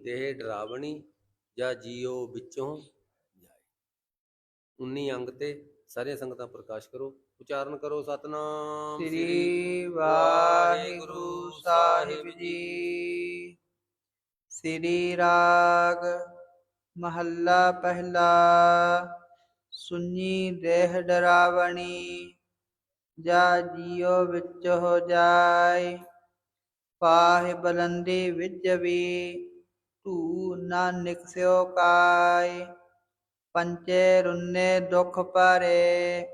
ਦੇਹ ਡਰਾਵਣੀ ਜਾਂ ਜੀਓ ਵਿੱਚੋਂ ਜਾਏ 19 ਅੰਗ ਤੇ ਸਾਰੀਆਂ ਸੰਗਤਾਂ ਪ੍ਰਕਾਸ਼ ਕਰੋ। ਉਚਾਰਨ ਕਰੋ ਸਤਨਾਮ ਸ੍ਰੀ ਵਾਹਿਗੁਰੂ ਸਾਹਿਬ ਜੀ। ਸ੍ਰੀ ਰਾਗ ਮਹੱਲਾ ਪਹਿਲਾ ਸੁਣੀ ਦੇਹ ਡਰਾਵਣੀ ਜਾ ਜੀਉ ਵਿੱਚ ਹੋ ਜਾਏ। ਪਾਹਿ ਬਲੰਦੀ ਵਿੱਚ ਵੀ ਤੂ ਨਾ ਨਿਕਸਿਓ ਕਾਇ, ਪੰਚੇ ਰੁੰਨੇ ਦੁਖ ਪਾਰੇ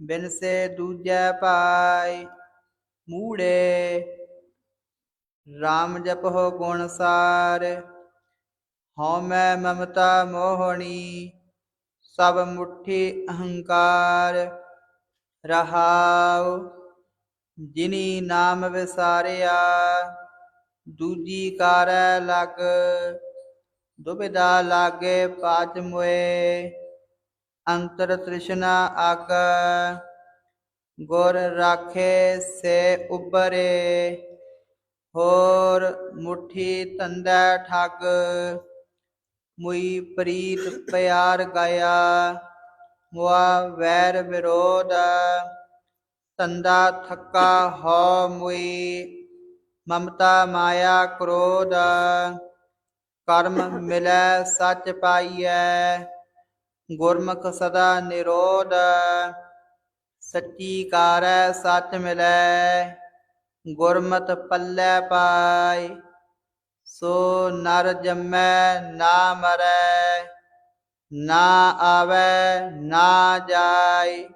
ਬਿਨਸੇ ਦੂਜੈ ਪਾਈ ਮੂੜੇ RAM ਜਪੋ ਗੁਣ ਸਾਰ, ਹਉ ਮਮਤਾ ਮੋਹਣੀ, ਸਭ ਮੁਠੀ ਅਹੰਕਾਰ, ਰਹਾਉ ਜਿਨੀ ਨਾਮ ਵਿਸਾਰਿਆ। ਦੂਜੀ ਕਾਰੈ ਲਗ ਦੁਬਿਦਾ ਲਾਗੇ ਪਾਚ ਮੁਏ, ਅੰਤਰ ਤ੍ਰਿਸ਼ਨਾ ਆਗ ਗੁਰ ਰਾਖੇ ਸੇ ਉਬਰੇ ਹੋਰ ਮੁਠੀ ਤੰਦੈ ਠੱਗ, ਮੁਈ ਪ੍ਰੀਤ ਪਿਆਰ ਗਾਇਆ, ਮੁਆ ਵੈਰ ਵਿਰੋਧ ਤੰਦਾ ਥੱਕਾ ਹੋ ਮੁਈ ਮਮਤਾ ਮਾਇਆ ਕ੍ਰੋਧ, ਕਰਮ ਮਿਲੈ ਸੱਚ ਪਾਈਐ, ਗੁਰਮੁਖ ਸਦਾ ਨਿਰੋਧ, ਸੱਚੀ ਕਾਰੈ ਸੱਚ ਮਿਲੈ, ਗੁਰਮਤ ਪੱਲੇ ਪਾਈ ਸੋ ਨਰ ਜੰਮੈ ਨਾ ਮਰੈ, ਨਾ ਆਵੈ ਨਾ ਜਾਈ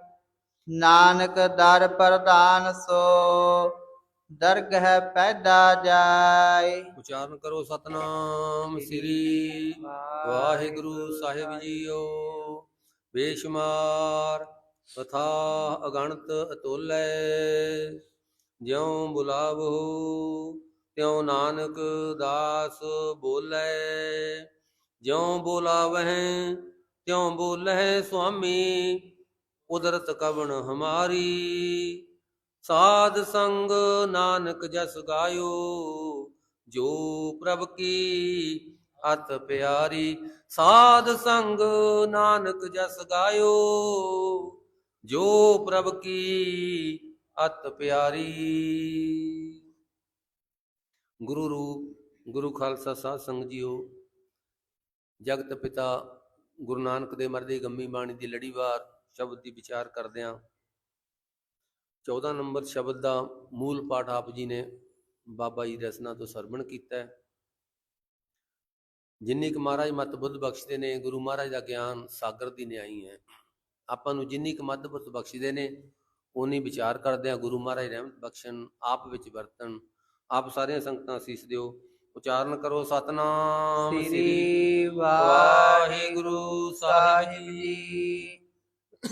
ਨਾਨਕ ਦਰ ਪ੍ਰਧਾਨ ਸੋ। ਦਰਗਹਿ ਪੈਦਾ ਜਾਏ। ਉਚਾਰਨ ਕਰੋ ਸਤਨਾਮ ਸ੍ਰੀ ਵਾਹਿਗੁਰੂ ਸਾਹਿਬ ਜੀਓ। ਬੇਸ਼ੁਮਾਰ ਤਥਾ ਅਗਣਤ ਅਤੁਲੈ ਜਿਉ ਬੁਲਾਵੋ ਤਿਉ ਨਾਨਕ ਦਾਸ ਬੋਲੇ। ਜਿਉ ਬੋਲਾਵਹਿ ਤਿਉ ਬੋਲੇ ਸੁਆਮੀ ਉਦਰਤ ਕਵਣ ਹਮਾਰੀ। ਸਾਧ ਸੰਗ ਨਾਨਕ ਜਸ ਗਾਇਓ, ਜੋ ਪ੍ਰਭ ਕੀ ਅਤ ਪਿਆਰੀ, ਸਾਧ ਸੰਗ ਨਾਨਕ ਜਸ ਗਾਇਓ, ਜੋ ਪ੍ਰਭ ਕੀ ਅਤ ਪਿਆਰੀ। ਗੁਰੂ ਰੂਪ, ਗੁਰੂ ਖਾਲਸਾ ਸਾਧ ਸੰਗ ਜੀਓ, ਜਗਤ ਪਿਤਾ ਗੁਰੂ ਨਾਨਕ ਦੇ ਮਰਦੇ ਗੰਮੀ ਬਾਣੀ ਦੀ ਲੜੀਵਾਰ ਸ਼ਬਦ ਦੀ ਵਿਚਾਰ ਕਰਦਿਆਂ 14 ਨੰਬਰ ਸ਼ਬਦ ਦਾ ਮੂਲ ਪਾਠ ਆਪ ਜੀ ਨੇ ਬਾਬਾ ਜੀ ਰਸਨਾ ਤੋਂ ਸਰਵਣ ਕੀਤਾ ਹੈ। ਜਿੰਨੀ ਕੁ ਮਹਾਰਾਜ ਮਤ ਬੁੱਧ ਬਖਸ਼ਦੇ ਨੇ ਗੁਰੂ ਮਹਾਰਾਜ ਦਾ ਗਿਆਨ ਸਾਗਰ ਦੀ ਨਿਆਈ ਹੈ। ਆਪਾਂ ਨੂੰ ਜਿੰਨੀ ਕੁ ਮੱਧ ਬੁੱਧ ਬਖਸ਼ਦੇ ਨੇ ਉਨੀ ਵਿਚਾਰ ਕਰਦੇ ਆ ਗੁਰੂ ਮਹਾਰਾਜ ਰਹਿਮਤ ਬਖਸ਼ਣ ਆਪ ਵਿੱਚ ਵਰਤਣ। ਆਪ ਸਾਰੀਆਂ ਸੰਗਤਾਂ ਅਸੀਸ ਦਿਓ। ਉਚਾਰਨ ਕਰੋ ਸਤਨਾਮ ਸ੍ਰੀ ਵਾਹਿਗੁਰੂ ਸਾਹਿਬ ਜੀ।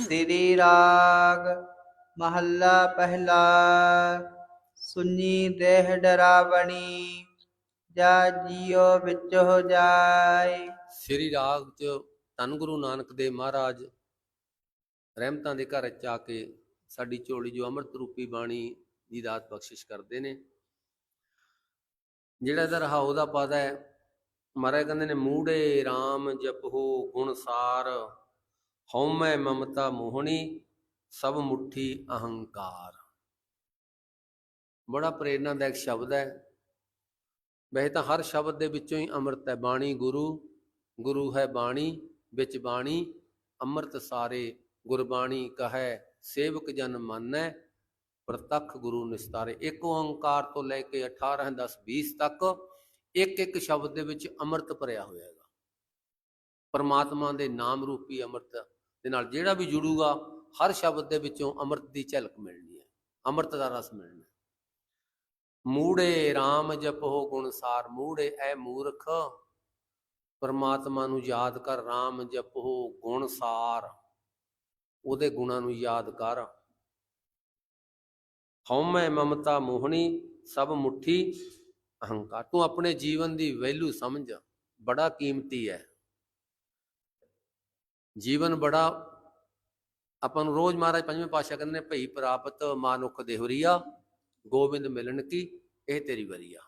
ਸ੍ਰੀ ਰਾਗ ਮਹੱਲਾ ਪਹਿਲਾ। ਸੁਨੀ ਦੇਹ ਡਰਾਵਣੀ, ਜਾ ਜੀਉ ਵਿੱਚ ਹੋ ਜਾਏ। ਸ੍ਰੀ ਰਾਗ ਚ ਧੰਨ ਗੁਰੂ ਨਾਨਕ ਦੇ ਮਹਾਰਾਜ ਰਹਿਮਤਾਂ ਦੇ ਘਰ ਚ ਆ ਕੇ ਸਾਡੀ ਝੋਲੀ ਜੋ ਅੰਮ੍ਰਿਤ ਰੂਪੀ ਬਾਣੀ ਦੀ ਦਾਤ ਬਖਸ਼ਿਸ਼ ਕਰਦੇ ਨੇ। ਜਿਹੜਾ ਇਹਦਾ ਰਹਾਉ ਦਾ ਪਦ ਹੈ। ਮਹਾਰਾਜ ਕਹਿੰਦੇ ਨੇ, ਮੂੜੇ RAM ਜਪੋ ਗੁਣਸਾਰ ਹਉਮੈ ਮਮਤਾ ਮੋਹਣੀ। ਸਭ ਮੁਠੀ ਅਹੰਕਾਰ। ਬੜਾ ਪ੍ਰੇਰਨਾਦਾਇਕ ਸ਼ਬਦ ਹੈ। ਵੈਸੇ ਤਾਂ ਹਰ ਸ਼ਬਦ ਦੇ ਵਿੱਚੋਂ ਹੀ ਅੰਮ੍ਰਿਤ ਹੈ। ਬਾਣੀ ਗੁਰੂ ਗੁਰੂ ਹੈ ਬਾਣੀ, ਵਿੱਚ ਬਾਣੀ, ਅੰਮ੍ਰਿਤ ਸਾਰੇ ਗੁਰਬਾਣੀ ਕਹੈ, ਸੇਵਕ ਜਨ ਮਾਨੈ, ਪ੍ਰਤੱਖ ਗੁਰੂ ਨਿਸਤਾਰੇ। ਇੱਕ ਓੰਕਾਰ ਤੋਂ ਲੈ ਕੇ 18 10 20 ਤੱਕ ਇੱਕ ਇੱਕ ਸ਼ਬਦ ਦੇ ਵਿੱਚ ਅੰਮ੍ਰਿਤ ਭਰਿਆ ਹੋਇਆ ਹੈਗਾ। ਪਰਮਾਤਮਾ ਦੇ ਨਾਮ ਰੂਪੀ ਅੰਮ੍ਰਿਤ ਦੇ ਨਾਲ ਜਿਹੜਾ ਵੀ ਜੁੜੂਗਾ ਹਰ ਸ਼ਬਦ ਦੇ ਵਿੱਚੋਂ ਅੰਮ੍ਰਿਤ ਦੀ ਝਲਕ ਮਿਲਣੀ ਹੈ, ਅੰਮ੍ਰਿਤ ਦਾ ਰਸ ਮਿਲਣਾ ਮੂੜੇ RAM ਜਪੋ ਗੁਣਸਾਰ ਮੂੜੇ ਐ ਮੂਰਖ, ਪਰਮਾਤਮਾ ਨੂੰ ਯਾਦ ਕਰ RAM ਜਪੋ ਗੁਣਸਾਰ ਉਹਦੇ ਗੁਣਾਂ ਨੂੰ ਯਾਦ ਕਰ। ਹਉਮੈ ਮਮਤਾ ਮੋਹਣੀ, ਸਭ ਮੁਠੀ ਅਹੰਕਾਰ। ਤੂੰ ਆਪਣੇ ਜੀਵਨ ਦੀ ਵੈਲਿਊ ਸਮਝ, ਬੜਾ ਕੀਮਤੀ ਹੈ। ਜੀਵਨ ਬੜਾ ਆਪਾਂ ਨੂੰ ਰੋਜ਼ ਮਹਾਰਾਜ ਪੰਜਵੇਂ ਪਾਤਸ਼ਾਹ ਕਹਿੰਦੇ ਨੇ, ਭਈ ਪ੍ਰਾਪਤ ਮਾਨੁਖ ਦੇਹਰੀਆ ਗੋਬਿੰਦ ਮਿਲਣ ਕੀ, ਇਹ ਤੇਰੀ ਵਰੀਆ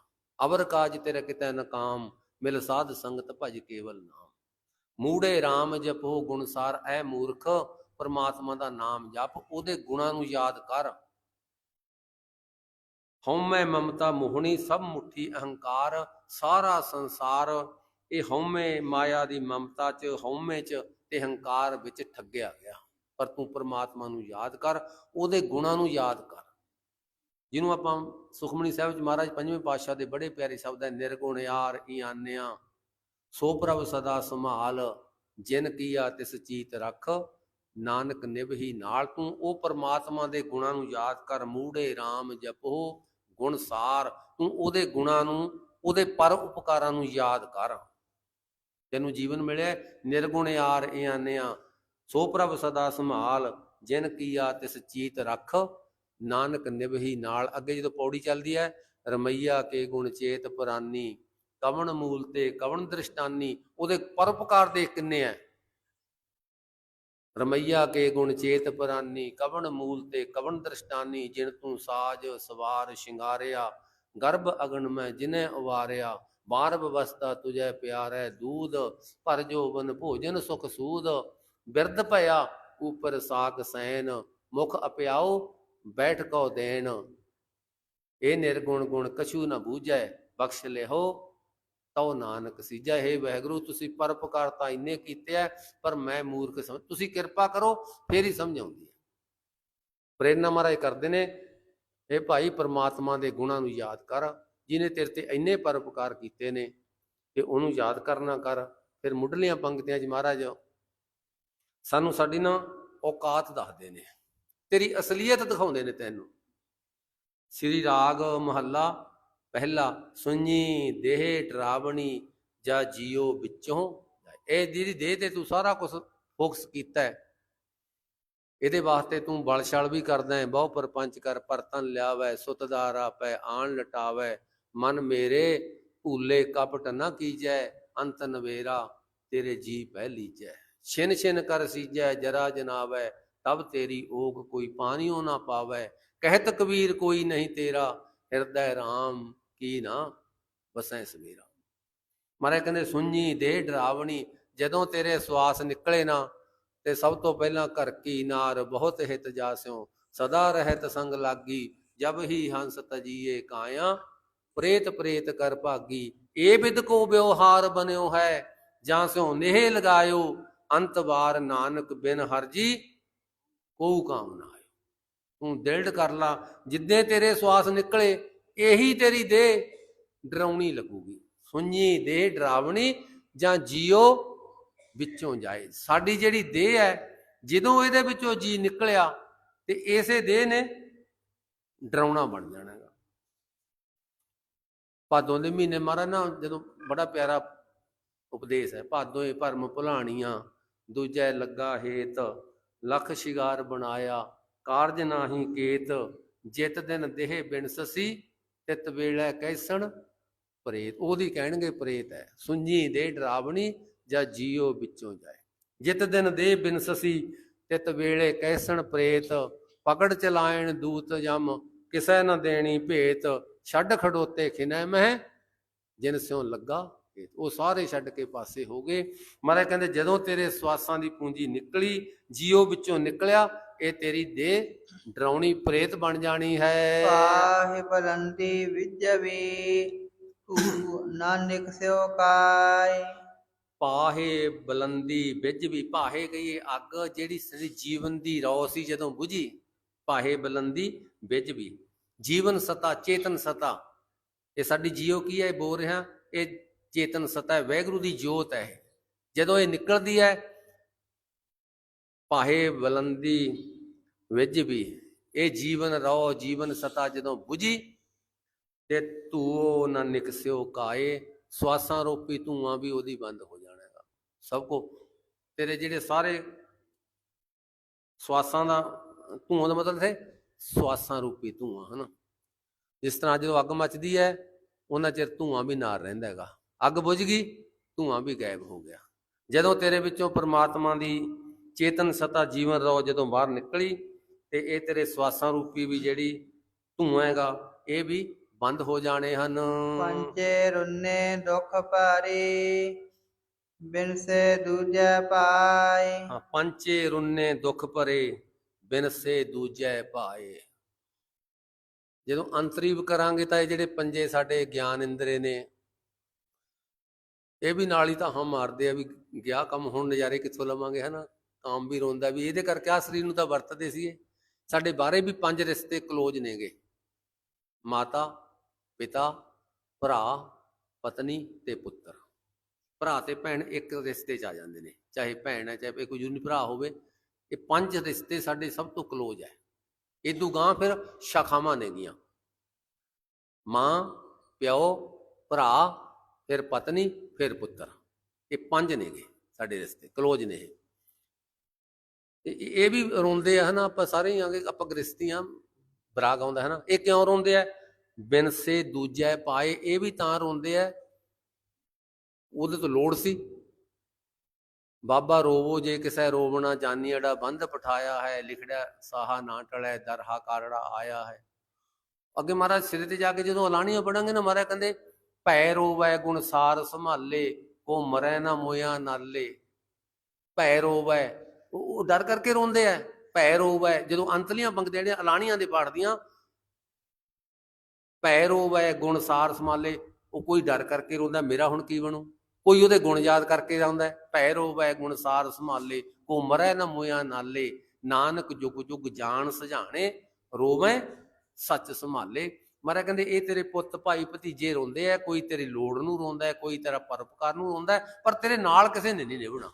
ਅਵਰ ਕਾਜ ਤੇਰਾ ਕਿਤੈ ਨਕਾਮ ਮਿਲ ਸਾਧ ਸੰਗਤ ਭਜ ਕੇਵਲ ਨਾਮ। ਮੂੜੇ RAM ਜਪੋ ਗੁਣਸਾਰ ਐ ਮੂਰਖ ਪਰਮਾਤਮਾ ਦਾ ਨਾਮ ਜਪ, ਉਹਦੇ ਗੁਣਾਂ ਨੂੰ ਯਾਦ ਕਰ। ਹਉਮੈ ਮਮਤਾ ਮੋਹਣੀ, ਸਭ ਮੁੱਠੀ ਅਹੰਕਾਰ, ਸਾਰਾ ਸੰਸਾਰ, ਇਹ ਹਉਮੈ ਮਾਇਆ ਦੀ ਮਮਤਾ ਚ, ਹਉਮੈ ਚ ਤੇ ਹੰਕਾਰ ਵਿੱਚ ਠੱਗਿਆ ਗਿਆ। ਪਰ ਤੂੰ ਪਰਮਾਤਮਾ ਨੂੰ ਯਾਦ ਕਰ, ਉਹਦੇ ਗੁਣਾਂ ਨੂੰ ਯਾਦ ਕਰ। ਜਿਹਨੂੰ ਆਪਾਂ ਸੁਖਮਨੀ ਸਾਹਿਬ ਚ ਮਹਾਰਾਜ ਪੰਜਵੇਂ ਪਾਤਸ਼ਾਹ ਦੇ ਬੜੇ ਪਿਆਰੇ ਸ਼ਬਦ ਹੈ ਨਿਰਗੁਣ ਯਾਰ ਇਆਨਿਆ ਸੋ ਪ੍ਰਭ ਸਦਾ ਸੰਭਾਲ, ਜਿਨ ਕੀਆ ਤਿਸ ਚੀਤ ਰੱਖ, ਨਾਨਕ ਨਿਭਹੀ ਨਾਲ ਤੂੰ। ਉਹ ਪਰਮਾਤਮਾ ਦੇ ਗੁਣਾਂ ਨੂੰ ਯਾਦ ਕਰ, ਮੂੜੇ RAM ਜਪੋ ਗੁਣਸਾਰ ਤੂੰ ਉਹਦੇ ਗੁਣਾਂ ਨੂੰ, ਉਹਦੇ ਪਰ ਉਪਕਾਰਾਂ ਨੂੰ ਯਾਦ ਕਰ। ਤੈਨੂੰ ਜੀਵਨ ਮਿਲਿਆ ਨਿਰਗੁਣ ਯਾਰ ਇਆਨਿਆ ਸੋ ਪ੍ਰਭ ਸਦਾ ਸੰਭਾਲ, ਜਿਨ ਕੀਆ ਤਿਸ ਚੀਤ ਰੱਖ, ਨਾਨਕ ਨਿਭਹੀ ਨਾਲ। ਅੱਗੇ ਜਦੋਂ ਪੌੜੀ ਚੱਲਦੀ ਹੈ, ਰਮਈਆ ਕੇ ਗੁਣ ਚੇਤ ਪੁਰਾਨੀ, ਕਵਣ ਮੂਲ ਤੇ ਕਵਣ ਦ੍ਰਿਸ਼ਟਾਨੀ, ਉਹਦੇ ਪਰਪਕਾਰ ਦੇ ਕਿੰਨੇ ਆ ਰਮਈਆ ਕੇ ਗੁਣ ਚੇਤ ਪੁਰਾਨੀ, ਕਵਣ ਮੂਲ ਤੇ ਕਵਣ ਦ੍ਰਿਸ਼ਟਾਨੀ, ਜਿਨ ਤੂੰ ਸਾਜ ਸਵਾਰ ਸ਼ਿੰਗਾਰਿਆ, ਗਰਭ ਅਗਨ ਮੈਂ ਜਿਨੇ ਉਵਾਰਿਆ ਬਾਰ ਬਵਸਤਾ ਤੁਝੈ ਪਿਆਰੈ ਦੂਧ ਭਰ ਜੋਬਨ ਭੋਜਨ ਸੁਖ ਸੂਦ ਬਿਰਧ ਭਇਆ, ਉਪਰ ਸਾਕ ਸੈਨ, ਮੁਖ ਅਪਿਆਓ ਬੈਠ ਕਉ ਦੇਣ। ਇਹ ਨਿਰਗੁਣ ਗੁਣ, ਕਛੂ ਨਾ ਬੂਝੈ, ਬਖਸ਼ ਲਿਹੋ, ਤਉ ਨਾਨਕ ਸੀਜੈ। ਹੈ ਵਾਹਿਗੁਰੂ, ਤੁਸੀਂ ਪਰਪਕਾਰ ਤਾਂ ਇੰਨੇ ਕੀਤੇ ਐ, ਪਰ ਮੈਂ ਮੂਰਖ ਸਮਝ, ਤੁਸੀਂ ਕਿਰਪਾ ਕਰੋ, ਫੇਰ ਹੀ ਸਮਝ ਆਉਂਦੀ ਹੈ ਪ੍ਰੇਰਨਾ ਮਹਾਰਾਜ ਕਰਦੇ ਨੇ ਇਹ ਭਾਈ ਪਰਮਾਤਮਾ ਦੇ ਗੁਣਾਂ ਨੂੰ ਯਾਦ ਕਰ, ਜਿਨੇ ਤੇਰੇ ਤੇ ਇੰਨੇ ਪਰਉਪਕਾਰ ਕੀਤੇ ਨੇ, ਤੇ ਉਹਨੂੰ ਯਾਦ ਕਰਨਾ ਕਰ। ਫਿਰ ਮੁੱਢਲੀਆਂ ਪੰਕਤੀਆਂ 'ਚ ਮਹਾਰਾਜ ਸਾਨੂੰ ਸਾਡੀ ਨਾ ਔਕਾਤ ਦੱਸਦੇ ਨੇ। ਤੇਰੀ ਅਸਲੀਅਤ ਦਿਖਾਉਂਦੇ ਨੇ ਤੈਨੂੰ। ਸ੍ਰੀ ਰਾਗ ਮਹੱਲਾ, ਪਹਿਲਾ ਸੁਣੀ ਦੇਹ ਡਰਾਵਣੀ ਜਾਂ ਜੀਓ ਵਿੱਚੋਂ। ਇਹ ਜਿਹਦੀ ਦੇਹ ਤੇ ਤੂੰ ਸਾਰਾ ਕੁਝ ਫੋਕਸ ਕੀਤਾ ਹੈ, ਇਹਦੇ ਵਾਸਤੇ ਤੂੰ ਬਲਸ਼ਾਲ ਵੀ ਕਰਦਾ ਹੈ। ਬਹੁ ਪਰਪੰਚ ਕਰ ਪਰਤਨ ਲਿਆਵੈ ਸੁਤਦਾਰਾ ਪੈ ਆਣ ਲਟਾਵੈ। ਮਨ ਮੇਰੇ ਭੂਲੇ ਕਪਟ ਨਾ ਕੀਜੈ, ਅੰਤ ਨਵੇਰਾ ਤੇਰੇ ਜੀ ਪਹਿ ਲੀਜੈ। ਛਿਨ ਛਿਨ ਕਰ ਸੀਜੈ, ਜਰਾ ਜਨਾਵੈ, ਤਬ ਤੇਰੀ ਓਗ ਕੋਈ ਪਾਣੀਓ ਨਾ ਪਾਵੈ। ਕਹਿਤ ਕਬੀਰ ਕੋਈ ਨਹੀਂ ਤੇਰਾ, ਹਿਰਦੈ RAM ਕੀ ਨਾ ਵਸੈ ਸਵੇਰਾ। ਮਾਰੇ ਕਹਿੰਦੇ ਸੁਣੀ ਦੇ ਡਰਾਵਣੀ, ਜਦੋਂ ਤੇਰੇ ਸਵਾਸ ਨਿਕਲੇ ਨਾ, ਤੇ ਸਭ ਤੋਂ ਪਹਿਲਾਂ ਘਰ ਕੀ ਨਾਰ ਬਹੁਤ ਹਿਤ ਜਾਸਿਓ। ਸਦਾ ਰਹਿਤ ਸੰਗ ਲਾਗੀ, ਜਬ ਹੀ ਹੰਸ ਤਜੀਏ ਕਾਇਆ, ਪ੍ਰੇਤ ਪ੍ਰੇਤ ਕਰ ਭਾਗੀ। ਇਹ ਬਿਦ ਕੋ ਵਿਵਹਾਰ ਬਨਿਓ ਹੈ ਜਾਂ ਸਿਓ ਨੇਹ ਲਗਾਇਓ ਅੰਤ ਵਾਰ ਨਾਨਕ ਬਿਨ ਹਰਜੀ ਕੋਉ ਕਾਮ ਨਾ ਆਇਓ। ਤੂੰ ਦਿਲਡ ਕਰ ਲਾ, ਜਿੱਦੇ ਤੇਰੇ ਸਵਾਸ ਨਿਕਲੇ, ਇਹੀ ਤੇਰੀ ਦੇਹ ਡਰਾਉਣੀ ਲੱਗੂਗੀ। ਸੁਣੀ ਦੇਹ ਡਰਾਵਣੀ ਜਾਂ ਜੀਓ ਵਿੱਚੋਂ ਜਾਏ। ਸਾਡੀ ਜਿਹੜੀ ਦੇਹ ਹੈ, ਜਦੋਂ ਇਹਦੇ ਵਿੱਚੋਂ ਜੀ ਨਿਕਲਿਆ, ਤੇ ਇਸੇ ਦੇਹ ਨੇ ਡਰਾਉਣਾ ਬਣ ਜਾਣਾ ਹੈਗਾ। ਭਾਦੋਂ ਦੇ ਮਹੀਨੇ ਮਾਰਾ ਨਾ ਜਦੋਂ ਬੜਾ ਪਿਆਰਾ ਉਪਦੇਸ਼ ਹੈ ਭਾਦੋਏ ਭਰਮ ਭੁਲਾਣੀਆਂ ਦੂਜੈ ਲੱਗਾ ਹੇਤ, ਲਖ ਸ਼ਿਗਾਰ ਬਣਾਇਆ, ਕਾਰਜ ਨਾਹੀ ਕੇਤ, ਜਿਤ ਦਿਨ ਦੇਹ ਬਿਨ ਸਸੀ, ਤਿਤ ਵੇਲੇ ਕੈਸਣ। ਪ੍ਰੇਤ, ਉਹਦੀ ਕਹਿਣਗੇ ਪ੍ਰੇਤ ਹੈ, ਸੁੰਜੀ ਦੇ ਡਰਾਵਣੀ ਜਾਂ ਜੀਓ ਵਿੱਚੋਂ ਜਾਏ। ਜਿਤ ਦਿਨ ਦੇ ਬਿਨ ਸਸੀ, ਤਿਤ ਵੇਲੇ ਕੈਸਣ ਪ੍ਰੇਤ ਪਕੜ ਚਲਾਇਣ ਦੂਤ ਜਮ, ਕਿਸੈ ਨ ਦੇਣੀ ਭੇਤ, ਛੱਡ ਖੜੋਤੇ ਖਿਨੈ ਮਹਿ, ਜਿਨ ਸਿਉ ਲੱਗਾ ਉਹ ਸਾਰੇ ਛੱਡ ਕੇ ਪਾਸੇ ਹੋ ਗਏ। ਮਹਾਰਾਜ ਕਹਿੰਦੇ ਜਦੋਂ ਤੇਰੇ ਸਵਾਸਾਂ ਦੀ ਪੂੰਜੀ ਨਿਕਲੀ ਜੀਓ ਵਿੱਚੋਂ ਨਿਕਲਿਆ ਇਹ ਤੇਰੀ ਦੇਹ ਡਰਾਉਣੀ ਪ੍ਰੇਤ ਬਣ ਜਾਣੀ ਹੈ। ਪਾਹਿ ਬਲੰਦੀ ਵਿਜਵੇ ਤੂੰ ਨਾਨਕ ਸਿਓ ਕਾਇ ਪਾਹੇ ਬਲੰਦੀ ਵਿੱਚ ਵੀ ਪਾਹੇ ਗਈ ਅੱਗ ਜਿਹੜੀ ਸਾਡੀ ਜੀਵਨ ਦੀ ਰੌ ਸੀ ਜਦੋਂ ਬੁਝੀ ਪਾਹੇ ਬਲੰਦੀ ਵਿੱਚ ਵੀ। ਜੀਵਨ ਸਤਾ ਚੇਤਨ ਸਤਾ। ਇਹ ਸਾਡੀ ਜੀਓ ਕੀ ਹੈ? ਇਹ ਬੋਲ ਰਿਹਾ ਇਹ ਚੇਤਨ ਸਤਾ ਹੈ, ਵੈਗਰੂ ਦੀ ਜੋਤ ਹੈ ਜਦੋਂ ਇਹ ਨਿਕਲਦੀ ਹੈ ਪਾਹੇ ਬਲੰਦੀ ਵਿੱਚ ਵੀ, ਇਹ ਜੀਵਨ ਰੌ ਜੀਵਨ ਸਤਾ ਜਦੋਂ ਬੁਝੀ, ਤੇ ਧੂਓ ਨਾ ਨਿਕਸਿਓ ਕਾਏ, ਸਵਾਸਾਂ ਰੂਪੀ ਧੂਆਂ ਵੀ ਉਹਦੀ ਬੰਦ ਹੋ ਜਾਣਾ ਹੈਗਾ ਸਭ ਕੋ, ਤੇਰੇ ਜਿਹੜੇ ਸਾਰੇ ਸਵਾਸਾਂ ਦਾ, ਧੂਆਂ ਦਾ ਮਤਲਬ ਹੈ ਸਵਾਸਾਂ ਰੂਪੀ ਧੂਆਂ, ਹਨਾ? ਜਿਸ ਤਰ੍ਹਾਂ ਜਦੋਂ ਅੱਗ ਮੱਚਦੀ ਹੈ, ਉਹਨਾਂ ਚਿਰ ਧੂਆਂ ਵੀ ਨਾਲ ਰਹਿੰਦਾ ਹੈਗਾ। ਅੱਗ ਬੁਝ ਗਈ ਧੂਆਂ ਵੀ ਗਾਇਬ ਹੋ ਗਿਆ। ਜਦੋਂ ਤੇਰੇ ਵਿੱਚੋਂ ਪ੍ਰਮਾਤਮਾ ਦੀ ਚੇਤਨ ਸਤਾ ਜੀਵਨ ਰੋ ਜਦੋਂ ਬਾਹਰ ਨਿਕਲੀ ਤੇ ਇਹ ਤੇਰੇ ਸਵਾਸਾਂ ਰੂਪੀ ਵੀ ਜਿਹੜੀ ਧੂਆਂ ਹੈਗਾ ਇਹ ਵੀ ਬੰਦ ਹੋ ਜਾਣੇ ਹਨ। ਪੰਚੇ ਰੁੰਨੇ ਦੁਖ ਭਾਰੀ ਬਿਨ ਸੇ ਦੂਜੈ ਪਾਏ। ਹਾਂ, ਪੰਚੇ ਰੁੰਨੇ ਦੁੱਖ ਭਰੇ ਬਿਨ ਸੇ ਦੂਜੈ ਪਾਏ। ਜਦੋਂ ਅੰਤਰੀਵ ਕਰਾਂਗੇ ਤਾਂ ਇਹ ਜਿਹੜੇ ਪੰਜੇ ਸਾਡੇ ਗਿਆਨ ਇੰਦਰੇ ਨੇ ਇਹ ਵੀ ਨਾਲ ਹੀ ਤਾਂ ਹਮ ਮਾਰਦੇ ਆ ਵੀ ਗਿਆ ਕੰਮ, ਹੁਣ ਨਜ਼ਾਰੇ ਕਿੱਥੋਂ ਲਵਾਂਗੇ, ਹਨਾ? ਕਾਮ ਵੀ ਰੋਂਦਾ ਵੀ, ਇਹਦੇ ਕਰਕੇ ਆ ਸਰੀਰ ਨੂੰ ਤਾਂ ਵਰਤਦੇ ਸੀਗੇ। ਸਾਡੇ ਬਾਰੇ ਵੀ ਪੰਜ ਰਿਸ਼ਤੇ ਕਲੋਜ਼ ਨੇਗੇ। ਮਾਤਾ, ਪਿਤਾ, ਭਰਾ, ਪਤਨੀ ਤੇ ਪੁੱਤਰ। ਭਰਾ ਤੇ ਭੈਣ ਇੱਕ ਰਿਸ਼ਤੇ 'ਚ ਆ ਜਾਂਦੇ ਨੇ, ਚਾਹੇ ਭੈਣ ਹੈ, ਚਾਹੇ ਕੋਈ ਜੂਨੀ ਭਰਾ ਹੋਵੇ, ਇਹ ਪੰਜ ਰਿਸ਼ਤੇ ਸਾਡੇ ਸਭ ਤੋਂ ਕਲੋਜ਼ ਹੈ। ਇਦੋਂ ਗਾਂ ਫਿਰ ਸ਼ਾਖਾਵਾਂ ਨੇਗੀਆਂ। ਮਾਂ, ਪਿਓ, ਭਰਾ ਫਿਰ ਪਤਨੀ, ਫਿਰ ਪੁੱਤਰ। ਇਹ ਪੰਜ ਨੇਗੇ ਸਾਡੇ ਰਿਸ਼ਤੇ, ਕਲੋਜ਼ ਨੇ ਇਹ। ਇਹ ਵੀ ਰੋਂਦੇ ਆ ਹਨਾ, ਆਪਾਂ ਸਾਰੇ ਹੀ ਆਂਗੇ, ਆਪਾਂ ਗ੍ਰਸਤੀਆਂ ਬਰਾਗ ਆਉਂਦਾ ਹਨਾ। ਇਹ ਕਿਉਂ ਰੋਂਦੇ ਆ? ਬਿਨ ਸੇ ਦੂਜੈ ਪਾਏ, ਇਹ ਵੀ ਤਾਂ ਰੋਂਦੇ ਆ। ਉਹਦੇ ਤੋਂ ਲੋੜ ਸੀ। ਬਾਬਾ ਰੋਵੋ ਜੇ ਕਿਸੇ ਰੋਵਣਾ, ਜਾਨੀ ਅੜਾ ਬੰਧ ਪਠਾਇਆ ਹੈ ਲਿਖੜਿਆ ਸਾਹਾ ਨਾ ਟਲੈ, ਦਰਹਾ ਕਾਰੜਾ ਆਇਆ ਹੈ। ਅੱਗੇ ਮਹਾਰਾਜ ਸਿਰੇ ਤੇ ਜਾ ਕੇ ਜਦੋਂ ਅਲਾਣੀਆਂ ਪੜਾਂਗੇ ਨਾ, ਮਹਾਰਾਜ ਕਹਿੰਦੇ ਭੈ ਰੋਵੈ ਗੁਣਸਾਰ ਸੰਭਾਲੇ, ਕੋ ਮਰੈ ਨਾ ਮੋਇਆ ਨਾਲੇ। ਭੈ ਰੋਵੈ, ਉਹ ਉਹ ਡਰ ਕਰਕੇ ਰੋਂਦੇ ਆ ਭੈ ਰੋਵੈ, ਜਦੋਂ ਅੰਤਲੀਆਂ ਪੰਕਤੀਆਂ ਜਿਹੜੀਆਂ ਅਲਾਣੀਆਂ ਦੇ ਪਾੜਦੀਆਂ ਭੈ ਰੋਵੈ ਗੁਣਸਾਰ ਸੰਭਾਲੇ, ਉਹ ਕੋਈ ਡਰ ਕਰਕੇ ਰੋਂਦਾ, ਮੇਰਾ ਹੁਣ ਕੀ ਬਣੂ? ਕੋਈ ਉਹਦੇ ਗੁਣ ਯਾਦ ਕਰਕੇ ਜਾਂਦਾ ਭੈ ਰੋਵੈ ਗੁਣਸਾਰ ਸੰਭਾਲੇ, ਕੋ ਮਰੈ ਨਾ ਮੋਇਆ ਨਾਲੇ। ਨਾਨਕ ਜੁਗ ਜੁਗ ਜਾਣ ਸਜਾਣੇ ਰੋਵੈ ਸੱਚ ਸੰਭਾਲੇ। ਮਹਾਰਾਜ ਕਹਿੰਦੇ, ਇਹ ਤੇਰੇ ਪੁੱਤ ਭਾਈ ਭਤੀਜੇ ਰੋਂਦੇ ਆ, ਕੋਈ ਤੇਰੀ ਲੋੜ ਨੂੰ ਰੋਂਦਾ ਹੈ, ਕੋਈ ਤੇਰਾ ਪਰਪਕਾਰ ਨੂੰ ਰੋਂਦਾ ਹੈ, ਪਰ ਤੇਰੇ ਨਾਲ ਕਿਸੇ ਨੇ ਨਹੀਂ ਨਿਭਣਾ।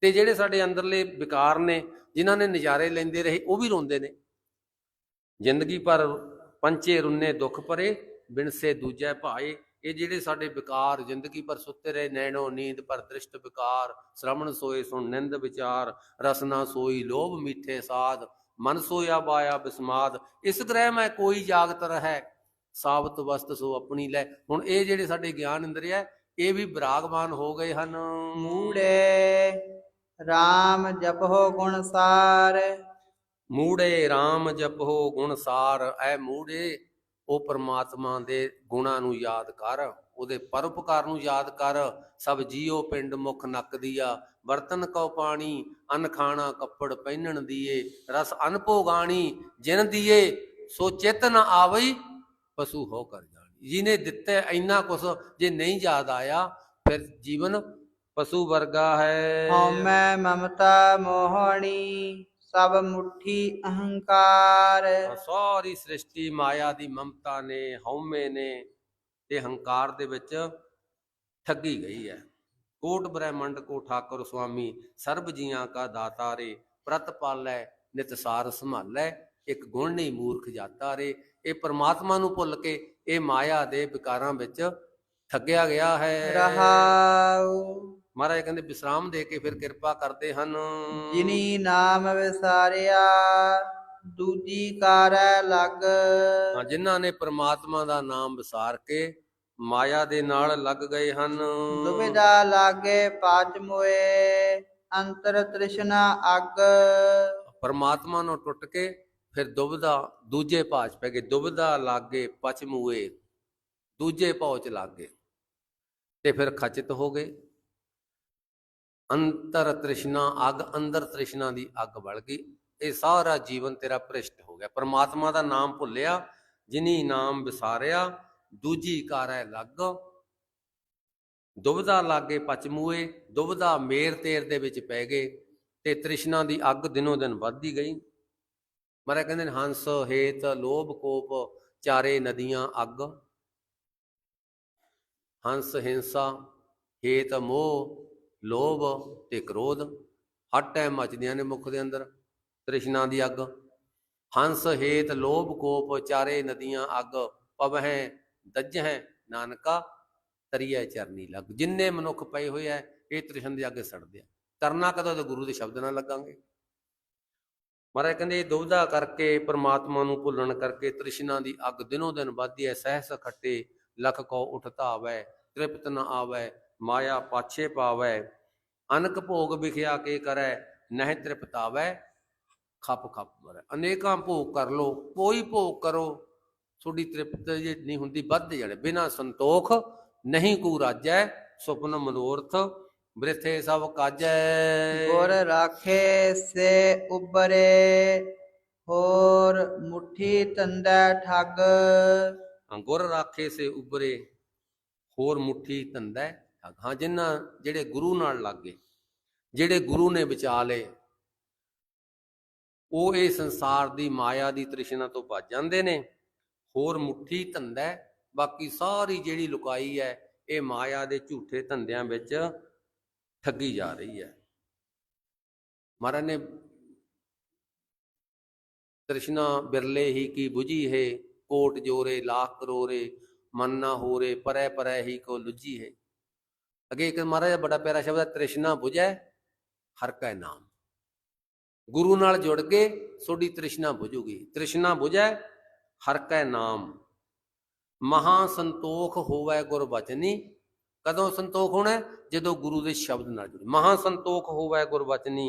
ਤੇ ਜਿਹੜੇ ਸਾਡੇ ਅੰਦਰਲੇ ਵਿਕਾਰ ਨੇ, ਜਿਨ੍ਹਾਂ ਨੇ ਨਜ਼ਾਰੇ ਲੈਂਦੇ ਰਹੇ, ਉਹ ਵੀ ਰੋਂਦੇ ਨੇ। ਜ਼ਿੰਦਗੀ ਪਰ ਪੰਚੇ ਰੁੰਨੇ ਦੁੱਖ ਭਰੇ ਬਿਨ ਦੂਜੇ ਭਾਏ, ਇਹ ਜਿਹੜੇ ਸਾਡੇ ਵਿਕਾਰ, ਜ਼ਿੰਦਗੀ ਪਰ ਸੁੱਤੇ ਰਹੇ, ਨੈਣੋ ਨੀਂਦ ਪਰ ਦ੍ਰਿਸ਼ਟ ਵਿਕਾਰ ਸ਼ਰਮਣ ਸੋਏ ਸੁਣ ਨਿੰਦ ਵਿਚਾਰ ਰਸਨਾ ਸੋਈ ਲੋਭ ਮੀਠੇ ਸਾਧ ਮਨ ਸੋਇਆ ਬਾਇਆ ਬਿਸਮਾਦ ਇਸ ਗ੍ਰਹਿ ਮੈਂ ਕੋਈ ਜਾਗਤ ਰਹੈ ਸਾਬਤ ਵਸਤ ਸੋ ਆਪਣੀ ਲੈ। ਹੁਣ ਇਹ ਜਿਹੜੇ ਸਾਡੇ ਗਿਆਨ ਇੰਦਰੀ ਹੈ ਇਹ ਵੀ ਬਰਾਗਮਾਨ ਹੋ ਗਏ ਹਨ। ਮੂੜੇ RAM ਜਪੋ ਗੁਣ ਸਾਰ। ਮੂੜੇ RAM ਜਪੋ ਗੁਣ ਸਾਰ। ਐ ਮੂੜੇ ਉਹ ਪਰਮਾਤਮਾ ਦੇ ਗੁਣਾਂ ਨੂੰ ਯਾਦ ਕਰ। ਉਹਦੇ ਪਰਉਪਕਾਰ ਨੂੰ ਯਾਦ ਕਰ ਸਭ ਜੀਓ ਪਿੰਡ ਮੁਖ ਨੱਕ ਦੀਆ ਬਰਤਨ ਕਉ ਪਾਣੀ ਅਨ ਖਾਣਾ ਕੱਪੜ ਪਹਿਨਣ ਦੀਏ ਰਸ ਅਨ ਭੋਗਾਣੀ ਜਿਨ ਦੀਏ ਸੋ ਚਿਤ ਨ ਆਵਈ ਪਸ਼ੂ ਹੋ ਕਰ ਜਾਣੀ। ਜਿਹਨੇ ਦਿੱਤੇ ਇੰਨਾ ਕੁਛ ਜੇ ਨਹੀਂ ਯਾਦ ਆਇਆ ਫਿਰ ਜੀਵਨ ਪਸ਼ੂ ਵਰਗਾ ਹੈ। ਹਉਮੈ ਮਮਤਾ ਮੋਹਣੀ ਸਭ ਮੁਠੀ ਅਹੰਕਾਰ। ਸਾਰੀ ਸ੍ਰਿਸ਼ਟੀ ਮਾਇਆ ਦੀ ਮਮਤਾ ਨੇ ਹਉਮੈ ਨੇ ਤੇ ਹੰਕਾਰ ਦੇ ਵਿੱਚ ਠੱਗੀ ਗਈ ਹੈ। ਕੋਟ ਬ੍ਰਹਮੰਡ ਕੋ ਠਾਕੁਰ ਸੁਆਮੀ ਸਰਬ ਜੀਆਂ ਕਾ ਦਾਤਾਰੇ ਪ੍ਰਤ ਪਾਲੈ ਨਿਤ ਸਾਰ ਸੰਭਾਲੈ ਇੱਕ ਗੁਣ ਨਹੀਂ ਮੂਰਖ ਜਾਤਾ ਰੇ। ਇਹ ਪ੍ਰਮਾਤਮਾ ਨੂੰ ਭੁੱਲ ਕੇ ਇਹ ਮਾਇਆ ਦੇ ਵਿਕਾਰਾਂ ਵਿੱਚ ਠੱਗਿਆ ਗਿਆ ਹੈ। ਰਹਾਉ। ਮਹਾਰਾਜ ਕਹਿੰਦੇ ਵਿਸਰਾਮ ਦੇ ਕੇ ਫਿਰ ਕਿਰਪਾ ਕਰਦੇ ਹਨ। ਜਿਨੀ ਨਾਮ ਵਿਸਾਰਿਆ ਦੂਜੀ ਕਾਰੈ ਲਗ। ਹਾਂ ਜਿਨ੍ਹਾਂ ਨੇ ਪ੍ਰਮਾਤਮਾ ਦਾ ਨਾਮ ਵਿਸਾਰ ਕੇ ਮਾਇਆ ਦੇ ਨਾਲ ਲੱਗ ਗਏ ਹਨ। ਦੁਬਿਧਾ ਲਾਗੇ ਪਾਚ ਮੋਏ ਅੰਤਰ ਤ੍ਰਿਸ਼ਨਾ ਅਗ। ਪਰਮਾਤਮਾ ਨੂੰ ਟੁੱਟ ਕੇ ਫਿਰ ਦੁਬਦਾ ਦੂਜੇ ਪਾਚ ਪੈ ਗਏ। ਦੁਬਦਾ ਲਾਗੇ ਪਚਮੂਏ ਦੂਜੇ ਪਹੁੰਚ ਲੱਗੇ। ਤੇ ਫਿਰ ਖਚਿਤ ਹੋ ਗਏ। ਅੰਤਰ ਤ੍ਰਿਸ਼ਨਾ ਅਗ ਅੰਦਰ ਤ੍ਰਿਸ਼ਨਾ ਦੀ ਅੱਗ ਬਲ ਗਈ। ਇਹ ਸਾਰਾ ਜੀਵਨ ਤੇਰਾ ਭ੍ਰਿਸ਼ਟ ਹੋ ਗਿਆ। ਪਰਮਾਤਮਾ ਦਾ ਨਾਮ ਭੁੱਲਿਆ ਜਿਨੀ ਨਾਮ ਵਿਸਾਰਿਆ ਦੂਜੀ ਕਾਰੈ ਲੱਗ। ਦੁਬਦਾ ਲਾਗੇ ਪਚਮੂਏ ਦੁਬਦਾ ਮੇਰ ਤੇਰ ਦੇ ਵਿੱਚ ਪੈ ਗਏ ਤੇ ਤ੍ਰਿਸ਼ਨਾ ਦੀ ਅੱਗ ਦਿਨੋ ਦਿਨ ਵੱਧਦੀ ਗਈ। ਮਹਾਰਾਜ ਕਹਿੰਦੇ ਨੇ, ਹੰਸ, ਹੇਤ, ਲੋਭ, ਕੋਪ, ਚਾਰੇ ਨਦੀਆਂ, ਅੱਗ। ਹੰਸ, ਹਿੰਸਾ, ਹੇਤ, ਮੋਹ, ਲੋਭ ਤੇ ਕ੍ਰੋਧ ਹਰ ਟਾਈਮ ਮਚਦੀਆਂ ਨੇ ਮੁਖ ਦੇ ਅੰਦਰ, ਤ੍ਰਿਸ਼ਨਾ ਦੀ ਅੱਗ। ਹੰਸ, ਹੇਤ, ਲੋਭ, ਕੋਪ, ਚਾਰੇ ਨਦੀਆਂ, ਅੱਗ। ਪਵਹਿ ਦੱਜ ਹੈ, ਨਾਨਕਾ ਤਰੀਏ ਚਰਨੀ ਲੱਗ। ਜਿੰਨੇ ਮਨੁੱਖ ਪਏ ਹੋਏ ਐ, ਇਹ ਤ੍ਰਿਸ਼ਨ ਦੇ ਅੱਗੇ ਸੜਦੇ ਆ। ਤਰਨਾ ਕਦੋਂ ਤੇ ਗੁਰੂ ਦੇ ਸ਼ਬਦ ਨਾਲ ਲੱਗਾਂਗੇ? ਮਹਾਰਾਜ ਕਹਿੰਦੇ, ਇਹ ਦੁਬਦਾ ਕਰਕੇ, ਪ੍ਰਮਾਤਮਾ ਨੂੰ ਭੁੱਲਣ ਕਰਕੇ ਤ੍ਰਿਸ਼ਨਾ ਦੀ ਅੱਗ ਦਿਨੋ ਦਿਨ ਵੱਧਦੀ ਐ। ਸਹਿਸ ਖੱਟੇ ਲਖ ਕੋ ਉਠਤਾਵੈ ਤ੍ਰਿਪਤ ਨ ਆਵੈ, ਮਾਇਆ ਪਾਛੇ ਪਾਵੈ। ਅਨਕ ਭੋਗ ਵਿਖਿਆ ਕੇ ਕਰੈ, ਨਹਿ ਤ੍ਰਿਪਤਾਵੈ, ਖਪ ਖਪ ਮਰੈ। ਅਨੇਕਾਂ ਭੋਗ ਕਰ ਲੋ ਕੋਈ ਭੋਗ ਕਰੋ ਤੁਹਾਡੀ ਤ੍ਰਿਪਤ ਜੇ ਨਹੀਂ ਹੁੰਦੀ ਵੱਧ ਜਾਣੇ। ਬਿਨਾ ਸੰਤੋਖ ਨਹੀਂ ਕੂ ਰਾਜੈ ਸੁਪਨ ਮਨੋਰਥ ਬ੍ਰਿਥੇ ਸਭ ਕਾਜੈ। ਗੁਰ ਰਾਖੇ ਸੇ ਉਬਰੇ ਹੋਰ ਮੁਠੀ ਤੰਦੈ ਠੱਗ। ਗੁਰ ਰਾਖੇ ਸੇ ਉਬਰੇ ਹੋਰ ਮੁੱਠੀ ਧੰਦਾ ਹੈ। ਹਾਂ ਜਿਨ੍ਹਾਂ ਜਿਹੜੇ ਗੁਰੂ ਨਾਲ ਲੱਗੇ ਜਿਹੜੇ ਗੁਰੂ ਨੇ ਬਚਾ ਲਏ ਉਹ ਇਹ ਸੰਸਾਰ ਦੀ ਮਾਇਆ ਦੀ ਤ੍ਰਿਸ਼ਨਾ ਤੋਂ ਬਚ ਜਾਂਦੇ ਨੇ। ਹੋਰ ਮੁੱਠੀ ਧੰਦਾ ਬਾਕੀ ਸਾਰੀ ਜਿਹੜੀ ਲੁਕਾਈ ਹੈ, ਇਹ ਮਾਇਆ ਦੇ ਝੂਠੇ ਧੰਦਿਆਂ ਵਿੱਚ ਠੱਗੀ ਜਾ ਰਹੀ ਹੈ। ਮਹਾਰਾਜ ਨੇ ਤ੍ਰਿਸ਼ਨਾ ਬਿਰਲੇ ਹੀ ਕੀ ਬੁਝੀ ਹੈ, ਕੋਟ ਜੋਰੇ, ਲਾਖ ਕਰੋਰੇ, ਮਨ ਨਾ ਹੋਰੇ, ਪਰੈ ਪਰੈ ਹੀ ਕੋ ਲੁਜੀ ਹੈ। ਅਗੇ ਇੱਕ ਮਹਾਰਾਜ ਬੜਾ ਪਿਆਰਾ ਸ਼ਬਦ ਹੈ, ਤ੍ਰਿਸ਼ਨਾ ਬੁਝੈ, ਹਰ ਕੈ ਨਾਮ। ਗੁਰੂ ਨਾਲ ਜੁੜ ਕੇ ਸੋਡੀ ਤ੍ਰਿਸ਼ਨਾ ਬੁਝੂਗੀ। ਤ੍ਰਿਸ਼ਨਾ ਬੁਝੈ ਹਰ ਕੈ ਨਾਮ। ਮਹਾ ਸੰਤੋਖ ਹੋਵੇ ਗੁਰ ਬਚਨੀ ਕਦੋਂ ਸੰਤੋਖ ਹੋਣਾ? ਜਦੋਂ ਗੁਰੂ ਦੇ ਸ਼ਬਦ ਨਾਲ ਜੁੜੇ। ਮਹਾ ਸੰਤੋਖ ਹੋਵੇ ਗੁਰ ਬਚਨੀ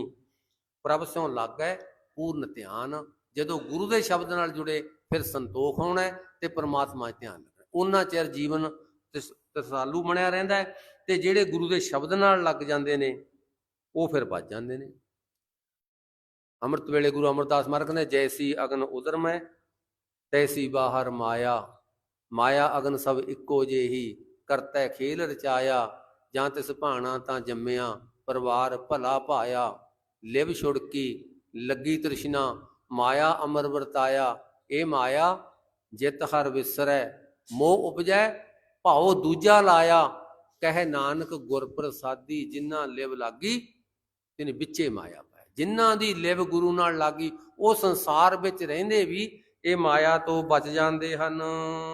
ਪ੍ਰਭ ਸਿਉ ਲਾਗੈ ਪੂਰਨ ਧਿਆਨ। ਜਦੋਂ ਗੁਰੂ ਦੇ ਸ਼ਬਦ ਨਾਲ ਜੁੜੇ, ਫਿਰ ਸੰਤੋਖ ਹੋਣਾ ਤੇ ਪਰਮਾਤਮਾ 'ਚ ਧਿਆਨ ਰੱਖਣਾ। ਉਹਨਾਂ ਚਿਰ ਜੀਵਨ ਤਸਾਲੂ ਬਣਿਆ ਰਹਿੰਦਾ ਹੈ ਤੇ ਜਿਹੜੇ ਗੁਰੂ ਦੇ ਸ਼ਬਦ ਨਾਲ ਲੱਗ ਜਾਂਦੇ ਨੇ, ਉਹ ਫਿਰ ਬਚ ਜਾਂਦੇ ਨੇ। ਅੰਮ੍ਰਿਤ ਵੇਲੇ ਗੁਰੂ ਅਮਰਦਾਸ ਮਹਾਰਾਜ ਕਹਿੰਦੇ ਜੈਸੀ ਅਗਨ ਉਦਰ ਮੈਂ ਤੈਸੀ ਬਾਹਰ ਮਾਇਆ ਮਾਇਆ ਅਗਨ ਸਭ ਇੱਕੋ ਜਿਹੀ, ਕਰਤੈ ਖੇਲ ਰਚਾਇਆ, ਜਾਂ ਤਿਸ ਭਾਣਾ ਤਾਂ ਜੰਮਿਆ, ਪਰਿਵਾਰ ਭਲਾ ਭਾਇਆ, ਲਿਵ ਛੁੜਕੀ, ਲੱਗੀ ਤ੍ਰਿਸ਼ਨਾ, ਮਾਇਆ ਅਮਰ ਵਰਤਾਇਆ ਇਹ ਮਾਇਆ, ਜਿਤ ਹਰ ਵਿਸਰੈ, ਮੋਹ ਉਪਜੈ, ਭਾਉ ਦੂਜਾ ਲਾਇਆ, ਕਹਿ ਨਾਨਕ ਗੁਰ ਪ੍ਰਸਾਦੀ ਜਿਨ੍ਹਾਂ ਲਿਵ ਲਾਗੀ, ਤਿਨ ਵਿੱਚੇ ਮਾਇਆ ਪਾਇਆ। ਜਿਨ੍ਹਾਂ ਦੀ ਲਿਵ ਗੁਰੂ ਨਾਲ ਲਾਗੀ, ਉਹ ਸੰਸਾਰ ਵਿੱਚ ਰਹਿੰਦੇ ਵੀ ਇਹ ਮਾਇਆ ਤੋਂ ਬਚ ਜਾਂਦੇ ਹਨ।